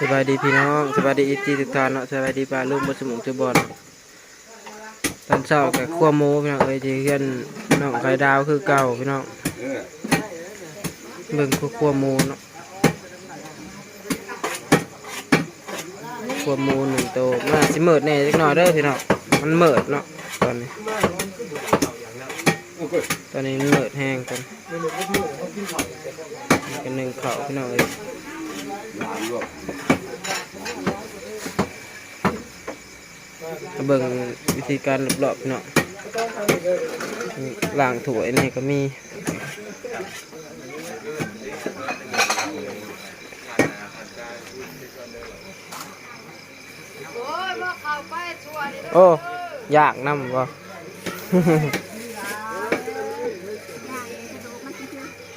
สบายดีพี่น้องสบายดีอีจีทุกท่านเนาะสบายดีปลาลูกบนสมุนจุบอลตอนเช้ากับขั้วหมูพี่น้องเอ้ยที่เพื่อนน้องไข่ดาวคือเก่าพี่น้องเบิ่งขั้วหมูเนาะขั้วหมูหนึ่งโตวมันอาสิเมิดแน่จักหน่อยเด้อพี่น้องมันเมิดเนาะตอนนี้ตอนนี้เมิดแห้งกันกันหนึ่งเขาพี่น้องเอ้ย มาเบิ่งวิธีการรอบๆพี่น้องนี่ล้างถ้วนี่ก็มีโอ้ยากน้ำบ่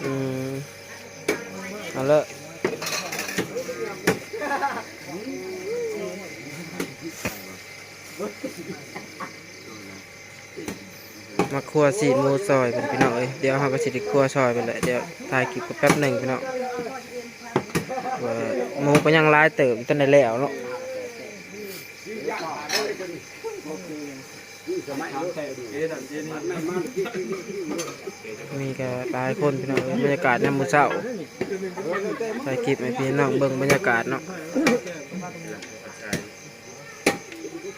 อืมเอาละ มาครัวสีหมูซอยเป็นพี่น้องเอ้ยเดี๋ยวเราก็สิไดครัวซอยไปเลยเดี๋ยวถ่ายคลิปกันแป๊บหนึ่งพี่น้องว่าหมูก็ยังร้ายเติมจนได้แล้วเนาะมีก็หลายคนพี่น้องบรรยากาศในหมู่เช้าถ่ายคลิปให้พี่น้องเบิ่งบรรยากาศเนาะ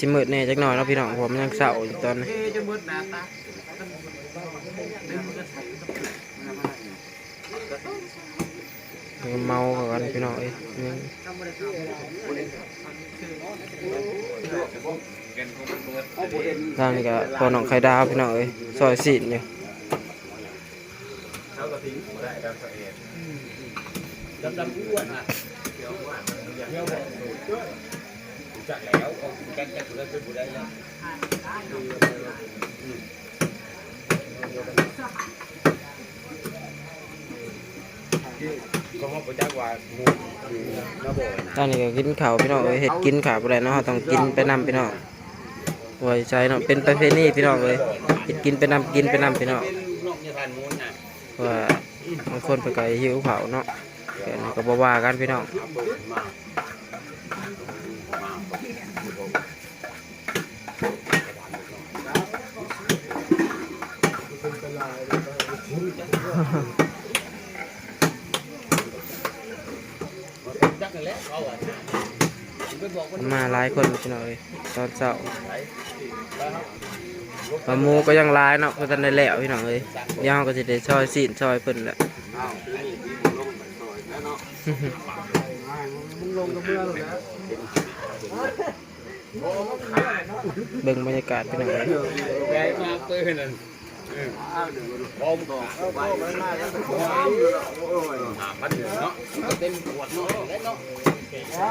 สิมืดแน่จักหน่อยเนาะพี่น้องผมยังเศร้าอยู่ตอนนี้นี่ก็เมาเขากันพี่น้องเอ้ยนี่ทางนี้ก็พอน้องไข่ดาวพี่น้องเอ้ยซอยสีนอยู่ดำดำอ้วนอะ จักแล้วก็จักจักจักจักตอนนี้ก็กินข้าวพี่น้องเอ้ยเห็ดกินข้าวอะไรเนาะต้องกินไปนำพี่น้องไว้ใจเนาะเป็นประเพณีพี่น้องเอ้ยเห็ดกินไปนำกินไปนำพี่น้องว่าบางคนไปไกลหิวข้าวเนาะแต่นี่ก็บ่ว่ากันพี่น้อง มาหลายคนพี่น้องเอ้ยตอนเช้าปลาหมูก็ยังหลายเนาะเพราะฉะนั้นได้แล้วพี่น้องเอ้ยเดี๋ยวเราก็จะได้ซอยสีนซอยเพิ่นแหละเบิ่งบรรยากาศพี่น้องเอ้ย แกมาเปื้อนนั่นบอมก่อนพันหนึ่งเนาะเขวดเนาะเล็กเนาะเขา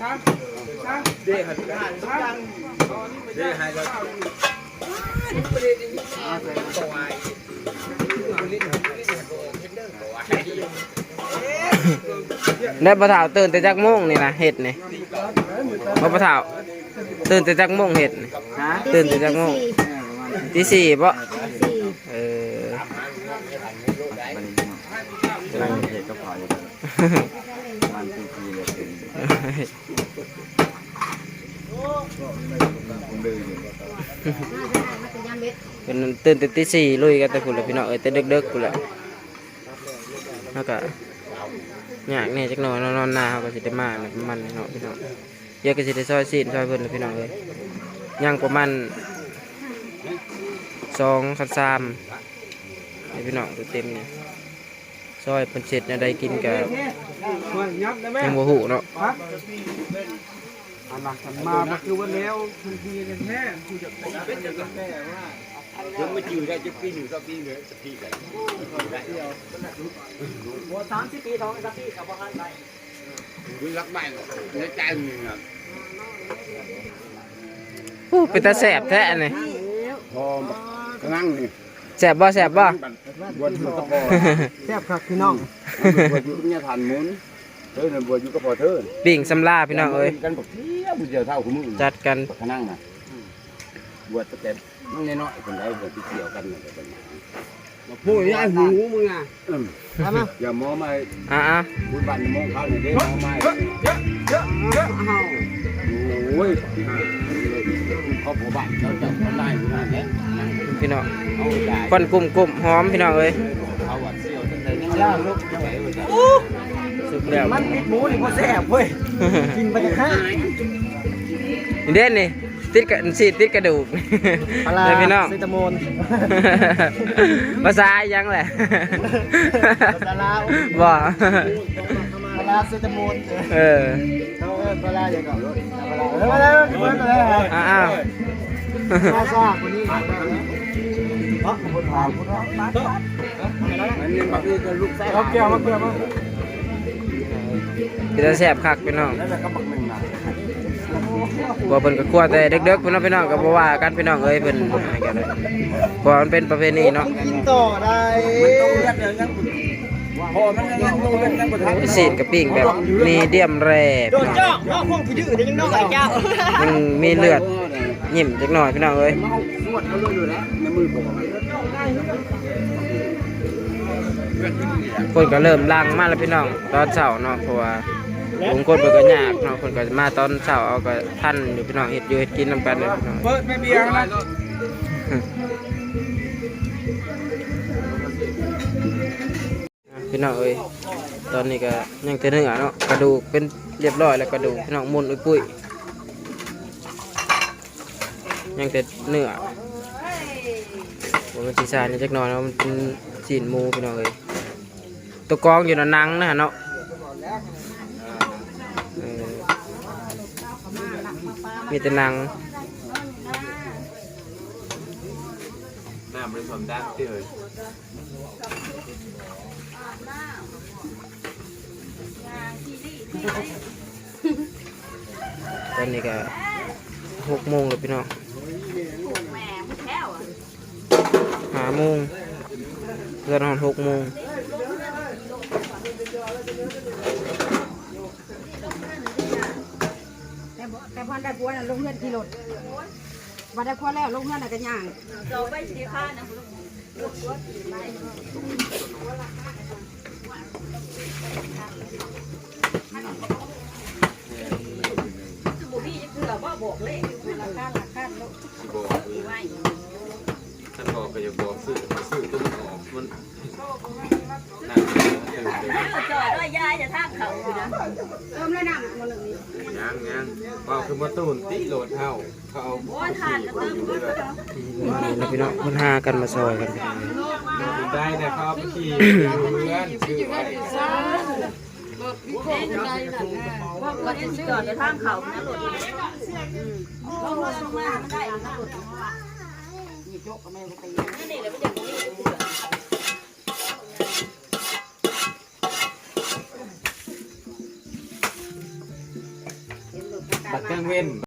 ช้าช้าเดี๋ยวหันช้างเดี๋ยวให้ก็ประเด็นนี้ตัวไอ้เดอร์ตัวไอ้แล้ปลาถาตื่นแต่จักโมงนี่นะเห็ดนี่ บ่ปลาเถาตื่นแต่จักโมงเห็ดนี่ตื่นแต่จักโมงตีสี่ปะเออกำลังเห็ดก็พออยู่มันคือทีเลยเป็นดื้ออยู่เป็นตื่นแต่ตีสี่ลุยกันแต่คุณละพี่น้องเอ้ยแต่เด็กๆคุณละแล้วก็อยากเนี่ยจักหน่อยนอนๆหน้าเขาก็สิได้มาน่ะประมันเนาะพี่น้อง เดี๋ยอะก็สิได้ซอยซีนซอยเพิ่นละพี่น้องเอ้ยยังประมาณสองคันสามนี่พี่น้องตัวเต็มเนี่ยซอยเพิ่นเสร็จเนี่ยได้กินกับยังบ่หูเนาะอันนั้นกันมาก็คือว่าแล้วทันทีกันแท้กูจะเป็นจะแท้ว่ายังไม่จืดได้จะปีหนึ่งก็ปีเลยจะปีกันได้หัวสามสิบปีท้องกับพี่กับพ่อฮันไป คือรักบ้านในใจมึงอะโอ้เป็นตาแสบแท้นี่พอนั่งนี่แสบบ่แสบบ่ บวชอยู่กับพ่อแซ่บครับพี่น้องบวชอยู่กับเนี่ยทานมุนเธอเนี่ยบวชอยู่กับพ่อเธอปิ่งสำลาพี่น้องเอ้ยกันบอกเที่ยวบุญเดียวเท่าคุณมึงจัดกัน พนั่งน่ะบวชตั้งแต่น้องน้อยๆคนใดบวชที่เกี่ยวกันน่ะเป็น พูดยังหูมึงอะอย่ามองมาอะบุญบันมองเขาเนี่ยเด้มองมาโอ้ยเขาผู้บ้านเขาจะเขาไล่อยู่นั่นแหละๆพี่น้องเอาได้ควันกลุ่มกลุ่มหอมพี่น้องเอ้ยเขาวัดเสี่ยวตั้งแต่ยังย่างลูกยังไงวะจ๊ะสุกแล้วมันปิดหมูนี่พ่อแซ่บเว้ยกินไปจะฆ่านี่เด่นนี่ ติดกับสีติดกระดูกปลาเลยพี่น้องเซตามอนภาษายังแหละปลาลาวบ่ปลาเซตามอนเออเขาเอิ้นปลาอย่างก่อนปลาลาวเออมาแล้วมาแล้วอ้าวซาซาคนนี้เพราะคนถามคนถามอันนี้มันคือลูกไส้เอาแก้วมาเกลือมาเป็นตาแสบคักพี่น้องแล้วก็บักหนึ่งนะ บ่เพิ่นก็กลัวแต่เด็กๆพี่น้องพี่น้องก็บ่ว่ากันพี่น้องเอ้ยเพิ่นให้กันเลยเพราะมันเป็นประเพณีเนาะกินต่อได้มันต้องเลือดเดี๋ยวยังพอมันยังต้องเลือดยังประทับพิเศษกับปิ้งแบบมีเดียมแรกโดนจ้องน้อกห้องผู้ยืดยังน้อกไอ้เจ้ายังมีเลือดยิ้มจักหน่อยพี่น้องเอ้ยนวดเขาเลยอยู่แล้วในมือผมคนก็เริ่มล้างมาแล้วพี่น้องตอนเช้าเนาะเพราะว่า บางคนเพิ่นก็ยากเนาะคนก็มาตอนเช้าเอาก็ทันอยู่พี่น้องเฮ็ดอยู่เฮ็ดกินนํกันเลยพี่น้อง เปิดไม่เบียร์แล้วพี่น้องเอ้ยตอนนี้ก็ยังแต่เนื้อเนาะกระดูกเป็นเรียบร้อยแล้วกระดูกพี่น้องมุนอุ้ยปุ้ยยังแต่เนื้อผมเป็นสีสานนี่จักหน่อยเนาะมันเป็นสีนหมูพี่น้องเอ้ยตัวกรองอยู่ในหนังนะเนาะเออ มีแต่หนังน้ำเป็นความดังที่เลยตอนนี้ก็หกโมงแล้วพี่น้องห้าโมงเพื่อนนอนหกโมง แต่พอนได้พัวน่ะลงเงินกี่ลดวันได้พัวแล้วลงเงินน่ะกันอย่างเราไปสีข้านะคุณลุงบอกก็จะบอกซื้อซื้อตุ้มออกมันน่าจะ จอดด้วยยายจะทางเขาอยู่นะ เติมเลยน้ำมันนึงนี่ยังยังว่าคือมาตูนตีโหลดเท่าเขาเอาโอ้ยทานก็เติมเงินแล้วนี่นะพี่น้องมันหากันมาซอยกันพี่น้องได้แต่เขาไปขี่เพื่อนซื้อไว้ว่าคนที่จอดจะทางเขานะรถลงมาลงมามันได้นะรถนี่แหละมันจะมี เสือตัดเครื่องเว้น